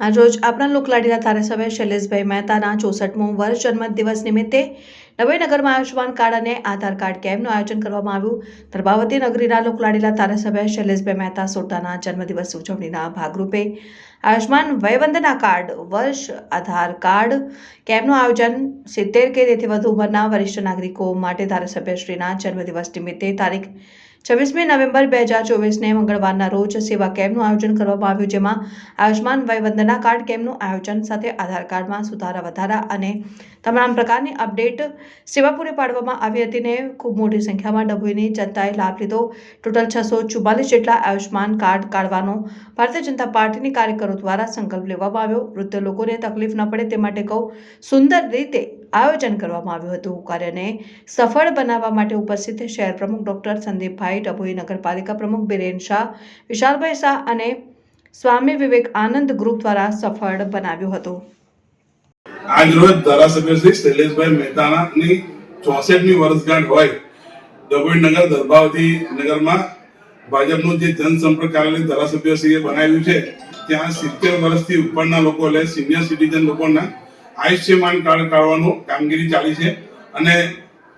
આજરોજ આપણા લોકલાડીના ધારાસભ્ય શૈલેષભાઈ મહેતાના ચોસઠમો વર્ષ જન્મદિવસ નિમિત્તે નવીનગરમાં આયુષ્યમાન કાર્ડ અને આધાર કાર્ડ કેમ્પનું આયોજન કરવામાં આવ્યું. ધર્માવતી નગરીના લોકલાડીલા ધારાસભ્ય શૈલેષભાઈ મહેતા સોટાના જન્મદિવસ ઉજવણીના ભાગરૂપે આયુષ્માન વયવંદના કાર્ડ, વર્ષ આધાર કાર્ડ કેમ્પનું આયોજન સિત્તેર કે તેથી વધુ ઉંમરના વરિષ્ઠ નાગરિકો માટે ધારાસભ્યશ્રીના જન્મદિવસ નિમિત્તે તારીખ છવ્વીસમી નવેમ્બર બે હજાર ચોવીસને મંગળવારના રોજ સેવા કેમ્પનું આયોજન કરવામાં આવ્યું, જેમાં આયુષ્માન વયવંદના કાર્ડ કેમ્પનું આયોજન સાથે આધાર કાર્ડમાં સુધારા વધારા અને તમામ પ્રકારની અપડેટ સેવા પૂરી પાડવામાં આવી હતી ને ખૂબ મોટી સંખ્યામાં ડભોઈની જનતાએ લાભ લીધો. ટોટલ છસો ચુમ્માલીસ જેટલા આયુષ્માન કાર્ડ કાઢવાનો ભારતીય જનતા પાર્ટીની કાર્યકરો દ્વારા સંકલ્પ લેવામાં આવ્યો. વૃદ્ધ લોકોને તકલીફ ન પડે તે માટે કહું, સુંદર રીતે આયોજન કરવામાં આવ્યું હતું. કાર્યને સફળ બનાવવા માટે ઉપસ્થિત શહેર પ્રમુખ ડોક્ટર સંદીપભાઈ ડભોઈ નગરપાલિકા પ્રમુખ બિરેન શાહ, વિશાલભાઈ શાહ અને સ્વામી વિવેક આનંદ ગ્રુપ દ્વારા સફળ બનાવ્યું હતું. આજ રોજ ધારાસભ્ય શ્રી શૈલેષભાઈ મહેતાનાની ચોસઠમી વર્ષગાંઠ હોય ડભોઈ નગર દરબાવતી નગરમાં ભાજપનું જે જનસંપર્ક કાર્યાલય ધારાસભ્યશ્રીએ બનાવ્યું છે, ત્યાં સિત્તેર વર્ષથી ઉપરના લોકો એટલે સિનિયર સિટીઝન લોકોના આયુષ્યમાન કાર્ડ કાઢવાનું કામગીરી ચાલી છે અને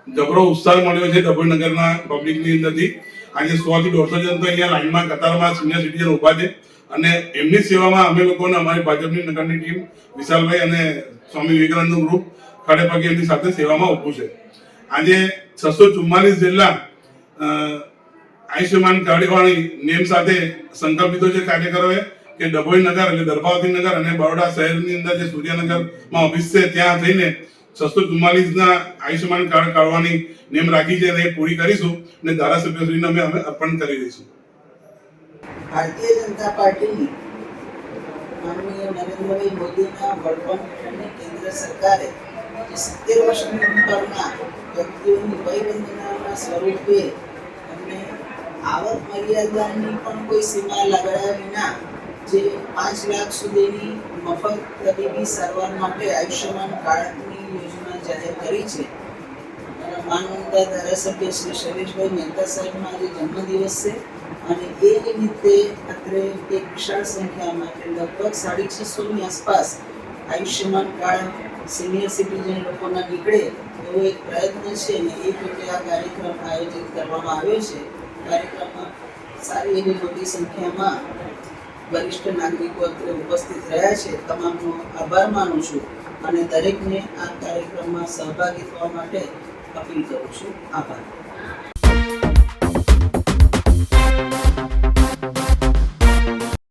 જબરો ઉત્સાહ મળ્યો છે ડભોઈ નગરના પબ્લિકની અંદરથી. આજે સો થી દોઢસો જણ તો અહીંયા લાઈનમાં કતારમાં સિનિયર સિટીઝન ઊભા છે અને એમની સેવામાં અમે લોકોને અમારી ભાજપની નગરની ટીમ વિશાલભાઈ અને સ્વામી વિવેકાનંદ ગ્રુપ ખડે પગે એમની સાથે સેવામાં ઊભું છે. આજે છસો ચુમ્માલીસ જેટલા આયુષ્યમાન કાર્ડવાળી નેમ સાથે સંકલ્પ લીધો છે કાર્યકરોએ કે ડભોઈ નગર એટલે દરબાવતી નગર અને બરોડા શહેરની અંદર જે સૂર્યનગરમાં ઓફિસ છે, ત્યાં થઈને છસો ચુમ્માલીસના આયુષ્યમાન કાર્ડ કાઢવાની નેમ રાખી છે અને એ પૂરી કરીશું અને ધારાસભ્યશ્રીને અમે અમે અર્પણ કરી દઈશું. ભારતીય જનતા પાર્ટીની માનનીય નરેન્દ્રભાઈ મોદીના વડપણ હેઠળની કેન્દ્ર સરકારે સિત્તેર વર્ષની ઉપરના વ્યક્તિઓની વયવંદનાના સ્વરૂપે એમને આવક મર્યાદાની પણ કોઈ સીમા લગાડ્યા વિના જે પાંચ લાખ સુધીની મફત તબીબી સારવાર માટે આયુષ્યમાન કાર્ડની યોજના જાહેર કરી છે. માનવતા ધારાસભ્ય શ્રી શૈલેષભાઈ મહેતા સાહેબનો આજે જન્મદિવસ છે અને એ નિમિત્તે અત્રે એક વિશાળ સંખ્યામાં એટલે લગભગ સાડી છસોની આસપાસ આયુષ્યમાન કાર્ડ સિનિયર સિટીઝન લોકોના નીકળે એવો એક પ્રયત્ન છે અને એ રીતે આ કાર્યક્રમ આયોજિત કરવામાં આવ્યો છે. કાર્યક્રમમાં સારી એવી મોટી સંખ્યામાં વરિષ્ઠ નાગરિકો અત્રે ઉપસ્થિત રહ્યા છે. તમામનો આભાર માનું છું અને દરેકને આ કાર્યક્રમમાં સહભાગી થવા માટે અપીલ કરું છું. આભાર.